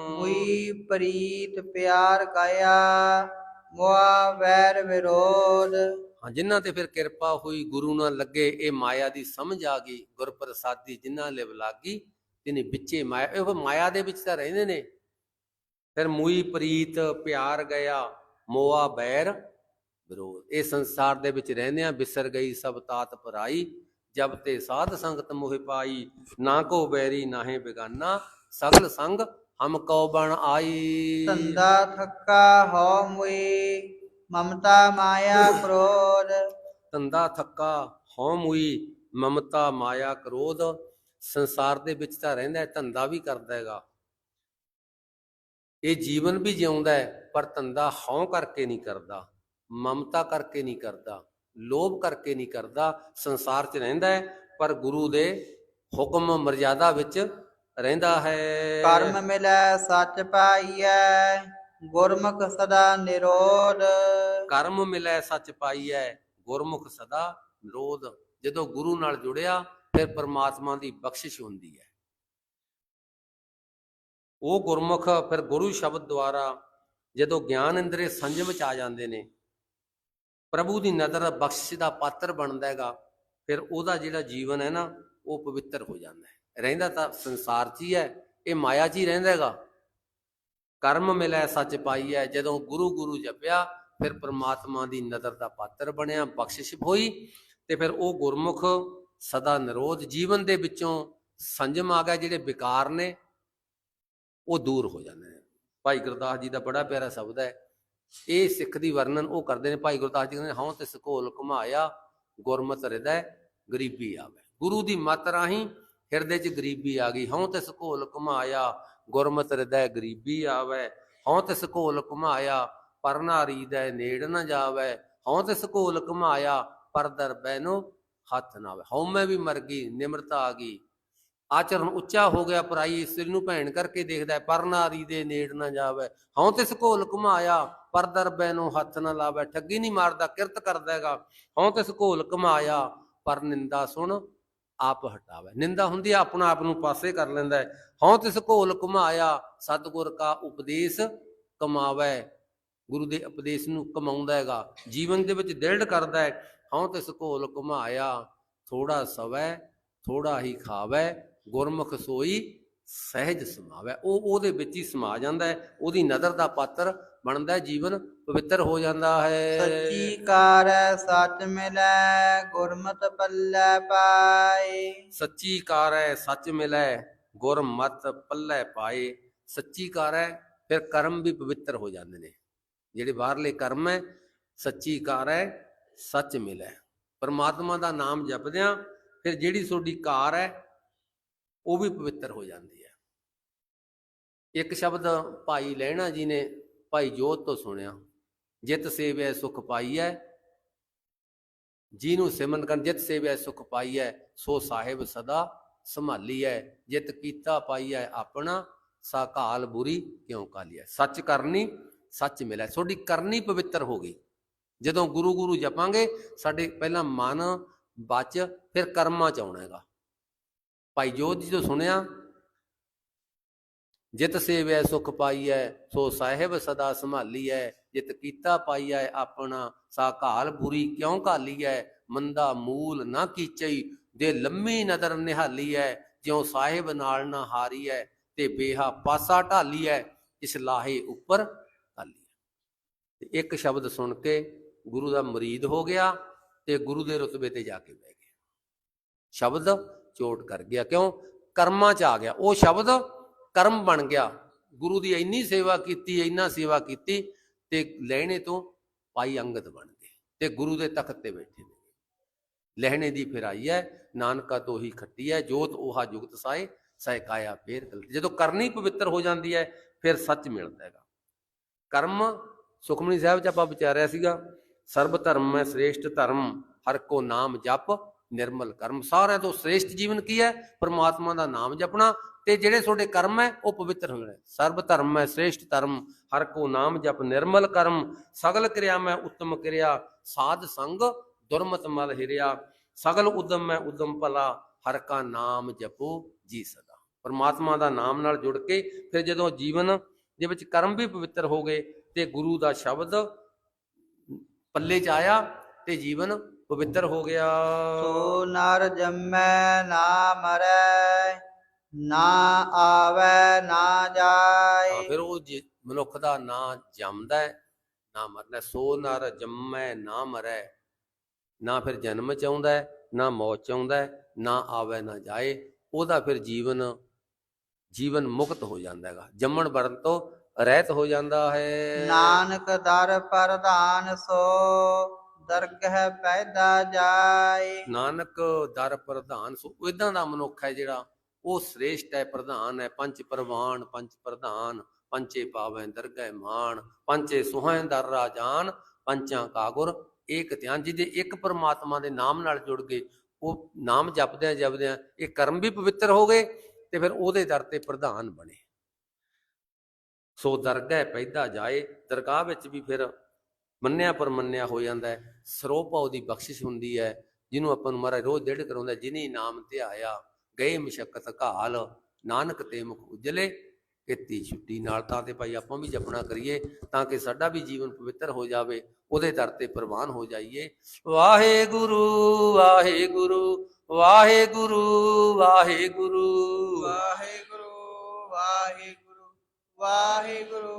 ਹੋਈ ਪ੍ਰੀਤ ਪਿਆਰ ਕਾਇਆ ਮੋਆ ਵੈਰ ਵਿਰੋਧ। ਹਾਂ ਜਿਨ੍ਹਾਂ ਤੇ ਫਿਰ ਕਿਰਪਾ ਹੋਈ ਗੁਰੂ ਨਾਲ ਲੱਗੇ ਇਹ ਮਾਇਆ ਦੀ ਸਮਝ ਆ ਗਈ ਗੁਰ ਪ੍ਰਸਾਦੀ ਜਿਨ੍ਹਾਂ ਲਿਵ ਲਾਗੀ ਤਿਨੇ ਵਿੱਚੇ ਮਾਇਆ ਇਹ ਮਾਇਆ ਦੇ ਵਿੱਚ ਤਾਂ ਰਹਿੰਦੇ ਨੇ। ਫਿਰ ਮੂਈ ਪ੍ਰੀਤ ਪਿਆਰ ਗਿਆ ਮੋਆ ਬੈਰ ਵਿਰੋਧ। ਇਹ ਸੰਸਾਰ ਦੇ ਵਿੱਚ ਰਹਿੰਦੇ ਆ ਵਿਸਰ ਗਈ ਸਭ ਤਾਤ ਪਰਾਈ। ਜਬ ਤੇ ਸਾਧ ਸੰਗਤ ਮੋਹਿ ਪਾਈ ਨਾ ਕੋ ਬੈਰੀ ਨਾਹੇ ਬਿਗਾਨਾ ਸਗਲ ਸੰਗ ਹਮ ਕਉ ਬਣ ਆਈ। ਧੰਦਾ ਥੱਕਾ ਹਉ ਮੁਈ ਮਮਤਾ ਮਾਇਆ ਕ੍ਰੋਧ। ਤੰਦਾ ਥੱਕਾ ਹਉ ਮੁਈ ਮਮਤਾ ਮਾਇਆ ਕ੍ਰੋਧ। ਸੰਸਾਰ ਦੇ ਵਿੱਚ ਤਾਂ ਰਹਿੰਦਾ ਹੈ ਧੰਦਾ ਵੀ ਕਰਦਾ ਹੈਗਾ। ਇਹ ਜੀਵਨ ਵੀ ਜਿਉਂਦਾ ਹੈ ਪਰ ਧੰਦਾ ਹਉ ਕਰਕੇ ਨਹੀਂ ਕਰਦਾ ਮਮਤਾ ਕਰਕੇ ਨਹੀਂ ਕਰਦਾ। ਲੋਭ ਕਰਕੇ ਨਹੀਂ ਕਰਦਾ ਸੰਸਾਰ 'ਚ ਰਹਿੰਦਾ ਹੈ ਪਰ ਗੁਰੂ ਦੇ ਹੁਕਮ ਮਰਜ਼ਾਦਾ ਵਿੱਚ ਰਹਿੰਦਾ ਹੈ। ਕਰਮ ਮਿਲੈ ਸੱਚ ਪਾਈਐ ਗੁਰਮੁਖ ਸਦਾ ਨਿਰੋਧ। ਕਰਮ ਮਿਲੈ ਸੱਚ ਪਾਈਐ ਗੁਰਮੁਖ ਸਦਾ ਨਿਰੋਧ। ਜਦੋਂ ਗੁਰੂ ਨਾਲ ਜੁੜਿਆ ਫਿਰ ਪਰਮਾਤਮਾ ਦੀ ਬਖਸ਼ਿਸ਼ ਹੁੰਦੀ ਹੈ। ਉਹ ਗੁਰਮੁਖ ਫਿਰ ਗੁਰੂ ਸ਼ਬਦ ਦੁਆਰਾ ਜਦੋਂ ਗਿਆਨ ਇੰਦਰੇ ਸੰਜਮ ਚ ਆ ਜਾਂਦੇ ਨੇ ਪ੍ਰਭੂ ਦੀ ਨਜ਼ਰ ਬਖਸ਼ਿਸ਼ ਦਾ ਪਾਤਰ ਬਣਦਾ ਹੈਗਾ, ਫਿਰ ਉਹਦਾ ਜਿਹੜਾ ਜੀਵਨ ਹੈ ਨਾ, ਉਹ ਪਵਿੱਤਰ ਹੋ ਜਾਂਦਾ ਹੈ। ਰਹਿੰਦਾ ਤਾਂ ਸੰਸਾਰ 'ਚ ਹੀ ਹੈ, ਇਹ ਮਾਇਆ 'ਚ ਹੀ ਰਹਿੰਦਾ ਹੈਗਾ। ਕਰਮ ਮਿਲੈ ਸੱਚ ਪਾਈਐ ਜਦੋਂ ਗੁਰੂ ਗੁਰੂ ਜਪਿਆ, ਫਿਰ ਪ੍ਰਮਾਤਮਾ ਦੀ ਨਜ਼ਰ ਦਾ ਪਾਤਰ ਬਣਿਆ, ਬਖਸ਼ਿਸ਼ ਹੋਈ, ਤੇ ਫਿਰ ਉਹ ਗੁਰਮੁਖ ਸਦਾ ਨਿਰੋਧ ਜੀਵਨ ਦੇ ਵਿੱਚੋਂ ਸੰਜਮ ਆ ਗਿਆ, ਜਿਹੜੇ ਵਿਕਾਰ ਨੇ, ਉਹ ਦੂਰ ਹੋ ਜਾਂਦੇ ਨੇ। ਭਾਈ ਗੁਰਦਾਸ ਜੀ ਦਾ ਬੜਾ ਪਿਆਰਾ ਸ਼ਬਦ ਹੈ ਇਹ ਸਿੱਖ ਦੀ ਵਰਣਨ ਉਹ ਕਰਦੇ ਨੇ। ਭਾਈ ਗੁਰਦਾਸ ਜੀ ਕਹਿੰਦੇ ਹਉ ਤਿਸ ਕੋਲ ਘੁਮਾਇਆ, ਗੁਰਮਤਿ ਹਿਰਦੈ ਗਰੀਬੀ ਆਵੇ। ਗੁਰੂ ਦੀ ਮਤ ਰਾਹੀਂ ਹਿਰਦੇ 'ਚ ਗਰੀਬੀ ਆ ਗਈ। ਹਉ ਤੇ ਸਕੋਲ ਘੁਮਾਇਆ, ਗੁਰਮਤਿ ਹਿਰਦੈ ਗਰੀਬੀ ਆਵੇ। ਹਉ ਤਿਸ ਕੋਲ ਘੁਮਾਇਆ ਪਰ ਨਾਰੀ ਦੇ ਨੇੜ ਨਾ ਜਾਵੇ। ਹਉ ਤੇ ਸਕੋਲ ਘੁਮਾਇਆ, ਪਰ ਦਰ ਬੈਨੋ ਹੱਥ ਨਾ ਆਵੇ। ਹਉ ਮੈਂ ਵੀ ਮਰ ਗਈ, ਨਿਮਰਤਾ ਆ ਗਈ। ਆਚਰਨ ਉੱਚਾ ਹੋ ਗਿਆ ਪਰਾਈ ਇਸਤਰੀ ਨੂੰ ਭੈਣ ਕਰਕੇ ਦੇਖਦਾ ਹੈ, ਪਰ ਨਾਰੀ ਦੇ ਨੇੜ ਨਾ ਜਾਵੇ। ਹਉ ਤੇ ਸਕੋਲ ਘੁਮਾਇਆ ਪਰ ਦਰਬੈ ਨੂੰ ਹੱਥ ਨਾ ਲਾਵੇ। ਠੱਗੀ ਨਹੀਂ ਮਾਰਦਾ ਕਿਰਤ ਕਰਦਾ ਹੈਗਾ। ਹਉ ਤੇ ਸਕੋਲ ਘੁਮਾਇਆ ਪਰ ਨਿੰਦਾ ਸੁਣ ਆਪ ਹਟਾਵੇ। ਨਿੰਦਾ ਹੁੰਦੀ ਹੈ ਆਪਣਾ ਆਪ ਨੂੰ ਪਾਸੇ ਕਰ ਲੈਂਦਾ ਹੈ। ਹਉ ਤਿਸ ਕੋਲ ਘੁਮਾਇਆ ਸਤਿਗੁਰ ਕਾ ਉਪਦੇਸ਼ ਕਮਾਵੇ। ਗੁਰੂ ਦੇ ਉਪਦੇਸ਼ ਨੂੰ ਕਮਾਉਂਦਾ ਹੈਗਾ। ਜੀਵਨ ਦੇ ਵਿੱਚ ਦ੍ਰਿੜ ਕਰਦਾ ਹੈ। ਹਉ ਤਿਸ ਕੋਲ ਘੁਮਾਇਆ ਥੋੜਾ ਸਵੈ ਥੋੜਾ ਹੀ ਖਾਵੇ। ਗੁਰਮੁਖ ਸੋਈ ਸਹਿਜ ਸਮਾਵੇ। ਉਹ ਉਹਦੇ ਵਿੱਚ ਹੀ ਸਮਾ ਜਾਂਦਾ ਹੈ ਉਹਦੀ ਨਜ਼ਰ ਦਾ ਪਾਤਰ ਬਣਦਾ ਹੈ ਜੀਵਨ ਪਵਿੱਤਰ ਹੋ ਜਾਂਦਾ ਹੈ। ਸੱਚੀ ਕਾਰੈ ਸੱਚ ਮਿਲੈ ਗੁਰਮਤਿ ਪੱਲੇ ਪਾਏ। ਸੱਚੀ ਕਾਰ ਹੈ ਸੱਚ ਮਿਲੈ ਗੁਰਮਤ ਪੱਲੇ ਪਾਏ। ਸੱਚੀ ਕਾਰ ਹੈ ਫਿਰ ਕਰਮ ਵੀ ਪਵਿੱਤਰ ਹੋ ਜਾਂਦੇ ਨੇ। ਜਿਹੜੇ ਬਾਹਰਲੇ ਕਰਮ ਹੈ ਸੱਚੀ ਕਾਰ ਹੈ ਸੱਚ ਮਿਲੈ। ਪਰਮਾਤਮਾ ਦਾ ਨਾਮ ਜਪਦਿਆਂ ਫਿਰ ਜਿਹੜੀ ਤੁਹਾਡੀ ਕਾਰ ਹੈ ਉਹ ਵੀ ਪਵਿੱਤਰ ਹੋ ਜਾਂਦੀ ਹੈ। ਇੱਕ ਸ਼ਬਦ ਭਾਈ ਲਹਿਣਾ ਜੀ ਨੇ ਭਾਈ ਜੋਤ ਤੋਂ ਸੁਣਿਆ, ਜਿਤ ਸੇਵੈ ਸੁਖ ਪਾਈਐ ਜਿਹਨੂੰ ਸਿਮਰਨ ਕਰਨ, ਜਿਤ ਸੇਵੈ ਸੁਖ ਪਾਈਐ, ਸੋ ਸਾਹਿਬ ਸਦਾ ਸੰਭਾਲੀਐ, ਜਿਤ ਕੀਤਾ ਪਾਈਐ ਆਪਣਾ, ਸਾ ਘਾਲ ਬੁਰੀ ਕਿਉ ਕਾਲੀਐ। ਸੱਚ ਕਰਨੀ, ਸੱਚ ਮਿਲੈ। ਤੁਹਾਡੀ ਕਰਨੀ ਪਵਿੱਤਰ ਹੋ ਗਈ। ਜਦੋਂ ਗੁਰੂ ਗੁਰੂ ਜਪਾਂਗੇ, ਸਾਡੇ ਪਹਿਲਾਂ ਮਨ, ਬਚ, ਫਿਰ ਕਰਮਾਂ ਚ ਆਉਣਾ ਹੈਗਾ। ਭਾਈ ਜੋਤ ਜੀ ਤੋਂ ਸੁਣਿਆ, ਜਿਤ ਸੇਵੈ ਸੁਖ ਪਾਈਐ, ਸੋ ਸਾਹਿਬ ਸਦਾ ਸੰਭਾਲੀਐ, ਜਿਤ ਕੀਤਾ ਪਾਈਐ ਆਪਣਾ, ਸਾ ਘਾਲ ਬੁਰੀ ਕਿਉ ਘਾਲੀਐ, ਮੰਦਾ ਮੂਲ ਨਾ ਕੀਚਈ, ਦੇ ਲੰਮੀ ਨਦਰ ਨਿਹਾਲੀਐ, ਜਿਉ ਸਾਹਿਬ ਨਾਲ ਨਾ ਹਾਰੀਐ, ਤੇ ਬੇਹਾ ਪਾਸਾ ਢਾਲੀਐ, ਇਸ ਲਾਹੇ ਉੱਪਰ ਢਾਲੀਐ। ਤੇ ਇੱਕ ਸ਼ਬਦ ਸੁਣ ਕੇ ਗੁਰੂ ਦਾ ਮੁਰੀਦ ਹੋ ਗਿਆ, ਤੇ ਗੁਰੂ ਦੇ ਰਤਬੇ ਤੇ ਜਾ ਕੇ ਬਹਿ ਗਿਆ। ਸ਼ਬਦ ਚੋਟ ਕਰ ਗਿਆ। ਕਿਉਂ? ਕਰਮਾਂ ਚ ਆ ਗਿਆ। ਉਹ ਸ਼ਬਦ ਕਰਮ ਬਣ ਗਿਆ। ਗੁਰੂ ਦੀ ਇੰਨੀ ਸੇਵਾ ਕੀਤੀ, ਇੰਨਾ ਸੇਵਾ ਕੀਤੀ ਤੇ ਲਹਿਣੇ ਤੋਂ ਪਾਈ ਅੰਗਤ ਬਣ ਗਏ ਤੇ ਗੁਰੂ ਦੇ ਤਖਤ ਤੇ ਬੈਠੇ ਨੇ। ਲਹਿਣੇ ਦੀ ਫਿਰ ਆਈ ਹੈ, ਨਾਨਕਾ ਤੋਂ ਹੀ ਖੱਟੀ ਹੈ, ਜੋਤ ਉਹਾ ਜੁਗਤ ਸਾਏ, ਸਹਿਕਾਇਆ ਫੇਰ ਗਲਤੀ। ਜਦੋਂ ਕਰਨੀ ਪਵਿੱਤਰ ਹੋ ਜਾਂਦੀ ਹੈ, ਫਿਰ ਸੱਚ ਮਿਲਦਾ ਹੈਗਾ। ਕਰਮ ਸੁਖਮਨੀ ਸਾਹਿਬ ਚ ਆਪਾਂ ਵਿਚਾਰਿਆ ਸੀਗਾ, ਸਰਬ ਧਰਮ ਹੈ, ਸ੍ਰੇਸ਼ਟ ਧਰਮ, ਹਰ ਕੋ ਨਾਮ ਜਪ ਨਿਰਮਲ ਕਰਮ। ਸਾਰਿਆਂ ਤੋਂ ਸ੍ਰੇਸ਼ਟ ਜੀਵਨ ਕੀ ਹੈ? ਪਰਮਾਤਮਾ ਦਾ ਨਾਮ ਜਪਣਾ ਤੇ ਜਿਹੜੇ ਤੁਹਾਡੇ ਕਰਮ ਹੈ, ਉਹ ਪਵਿੱਤਰ ਹੋਣੇ ਸਰਬ ਧਰਮ ਹੈ, ਸ੍ਰੇਸ਼ਟ ਧਰਮ, ਹਰ ਕੋ ਨਾਮ ਜਪ, ਨਿਰਮਲ ਕਰਮ, ਸਗਲ ਕਿਰਿਆ ਮੈਂ ਉੱਤਮ ਕਿਰਿਆ, ਸਾਧ ਸੰਗ ਦੁਰਮਤ ਮਲ ਹਿਰਿਆ, ਸਗਲ ਉਦਮ ਮੈਂ ਉਦਮ ਭਲਾ, ਹਰ ਕਾ ਨਾਮ ਜਪੋ ਜੀ ਸਦਾ। ਪਰਮਾਤਮਾ ਦਾ ਨਾਮ ਨਾਲ ਜੁੜ ਕੇ ਫਿਰ ਜਦੋਂ ਜੀਵਨ ਦੇ ਵਿੱਚ ਕਰਮ ਵੀ ਪਵਿੱਤਰ ਹੋ ਗਏ ਤੇ ਗੁਰੂ ਦਾ ਸ਼ਬਦ ਪੱਲੇ 'ਚ ਆਇਆ ਤੇ ਜੀਵਨ ਪਵਿੱਤਰ ਹੋ ਗਿਆ। ਸੋ ਨਰ ਜੰਮੈ ਨਾ ਮਰੈ ਨਾ ਆਵੈ ਨਾ ਜਾਏ। ਫਿਰ ਉਹ ਮਨੁੱਖ ਦਾ ਨਾਂ ਜੰਮਦਾ ਨਾ ਮਰਨਾ ਸੋ ਨਰ ਜੰਮੈ ਨਾ ਮਰੈ ਨਾ ਫਿਰ ਜਨਮ ਚ ਆਉਂਦਾ ਨਾ ਮੌਤ ਚ ਆਉਂਦਾ ਨਾ ਆਵੇ ਨਾ ਜਾਏ ਉਹਦਾ ਫਿਰ ਜੀਵਨ ਜੀਵਨ ਮੁਕਤ ਹੋ ਜਾਂਦਾ ਹੈਗਾ। ਜੰਮਣ ਵਰਨ ਤੋਂ ਰਹਿਤ ਹੋ ਜਾਂਦਾ ਹੈ। ਨਾਨਕ ਦਰ ਪ੍ਰਧਾਨ ਸੋ ਦਰਗਹਿ ਪੈਦਾ ਜਾਏ। ਨਾਨਕ ਦਰ ਪ੍ਰਧਾਨ, ਸੋ ਇਦਾਂ ਦਾ ਮਨੁੱਖ ਹੈ ਜਿਹੜਾ, ਉਹ ਸ੍ਰੇਸ਼ਟ ਹੈ, ਪ੍ਰਧਾਨ ਹੈ। ਪੰਜ ਪ੍ਰਵਾਨ, ਪੰਜ ਪ੍ਰਧਾਨ ਪੰਚੇ ਪਾਵੈ ਦਰਗਹਿ ਮਾਨ ਪੰਚੇ ਸੁਹੈ ਦਰ ਰਾਜਾਨ, ਪੰਚਾਂ ਕਾ ਏਕ ਧਿਆਨ। ਜਿਹਦੇ ਇੱਕ ਪਰਮਾਤਮਾ ਦੇ ਨਾਮ ਨਾਲ ਜੁੜ ਗਏ, ਉਹ ਨਾਮ ਜਪਦਿਆਂ ਜਪਦਿਆਂ ਇਹ ਕਰਮ ਵੀ ਪਵਿੱਤਰ ਹੋ ਗਏ ਤੇ ਫਿਰ ਉਹਦੇ ਦਰ ਤੇ ਪ੍ਰਧਾਨ ਬਣੇ। ਸੋ ਦਰਗਹਿ ਪੈਦਾ ਜਾਏ, ਦਰਗਾਹ ਵਿੱਚ ਵੀ ਫਿਰ ਮੰਨਿਆ ਪਰ ਮੰਨਿਆ ਹੋ ਜਾਂਦਾ ਹੈ। ਸਰੋਪਾਉ ਦੀ ਬਖਸ਼ਿਸ਼ ਹੁੰਦੀ ਹੈ, ਜਿਹਨੂੰ ਆਪਾਂ ਨੂੰ ਮਹਾਰਾਜ ਰੋਜ਼ ਡੇਢ ਕਰਾਉਂਦਾ ਜਿਨੀ ਨਾਮ ਧਿਆਇਆ ਗਏ ਮਸ਼ਕਤ ਘਾਲ, ਨਾਨਕ ਤੇ ਮੁਖ ਉਜਲੇ, ਕੀਤੀ ਛੁੱਟੀ ਨਾਲ। ਤਾਂ ਤੇ ਭਾਈ ਆਪਾਂ ਵੀ ਜਪਣਾ ਕਰੀਏ, ਤਾਂ ਕਿ ਸਾਡਾ ਵੀ ਜੀਵਨ ਪਵਿੱਤਰ ਹੋ ਜਾਵੇ, ਉਹਦੇ ਦਰ ਤੇ ਪ੍ਰਵਾਨ ਹੋ ਜਾਈਏ। ਵਾਹਿਗੁਰੂ ਵਾਹਿਗੁਰੂ ਵਾਹਿਗੁਰੂ ਵਾਹਿਗੁਰੂ। ਵਾਹਿਗੁਰੂ ਵਾਹਿਗੁਰੂ ਵਾਹਿਗੁਰੂ।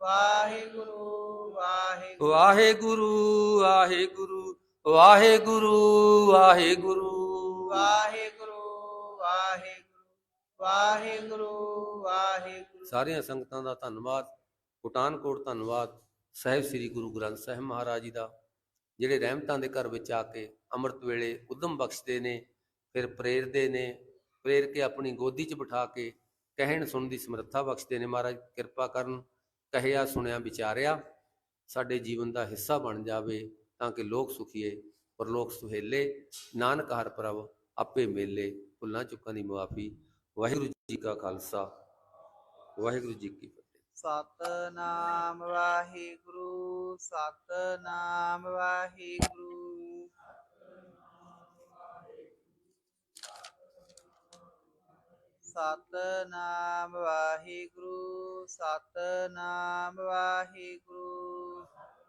ਵਾਹਿਗੁਰੂ ਵਾਹਿਗੁਰੂ। ਵਾਹਿਗੁਰੂ ਵਾਹਿਗੁਰੂ ਵਾਹਿਗੁਰੂ ਵਾਹਿਗੁਰੂ। ਵਾਹਿਗੁਰੂ ਵਾਹਿਗੁਰੂ ਵਾਹਿਗੁਰੂ ਸਾਰੀਆਂ ਸੰਗਤਾਂ ਦਾ ਧੰਨਵਾਦ ਕੋਟਾਨਕੋਟ ਧੰਨਵਾਦ ਸਾਹਿਬ ਸ੍ਰੀ ਗੁਰੂ ਗ੍ਰੰਥ ਸਾਹਿਬ ਮਹਾਰਾਜ ਜੀ ਦਾ ਜਿਹੜੇ ਰਹਿਮਤਾਂ ਦੇ ਘਰ ਵਿੱਚ ਆ ਕੇ ਅੰਮ੍ਰਿਤ ਵੇਲੇ ਉਦਮ ਬਖਸ਼ਦੇ ਨੇ ਫਿਰ ਪ੍ਰੇਰਦੇ ਨੇ ਪ੍ਰੇਰ ਕੇ ਆਪਣੀ ਗੋਦੀ 'ਚ ਬਿਠਾ ਕੇ ਕਹਿਣ ਸੁਣਨ ਦੀ ਸਮਰੱਥਾ ਬਖਸ਼ਦੇ ਨੇ ਮਹਾਰਾਜ ਕਿਰਪਾ ਕਰਨ। ਕਹਿਆ, ਸੁਣਿਆ, ਵਿਚਾਰਿਆ, ਸਾਡੇ ਜੀਵਨ ਦਾ ਹਿੱਸਾ ਬਣ ਜਾਵੇ ਤਾਂ ਕਿ ਲੋਕ ਸੁਖੀਏ, ਪਰਲੋਕ ਸੁਹੇਲੇ, ਨਾਨਕ ਹਰ ਪ੍ਰਭ ਆਪੇ ਮੇਲੇ, ਭੁੱਲਾਂ ਚੁੱਕਾਂ ਦੀ ਮੁਆਫੀ, ਵਾਹਿਗੁਰੂ ਜੀ ਕਾ ਖਾਲਸਾ, ਵਾਹਿਗੁਰੂ ਜੀ ਕੀ ਫਤਿਹ। ਸਤਨਾਮ ਵਾਹਿਗੁਰੂ ਸਤਨਾਮ ਵਾਹਿਗੁਰੂ। ਸਤਨਾਮ ਵਾਹਿਗੁਰੂ। ਸਤਨਾਮ ਵਾਹਿਗੁਰੂ।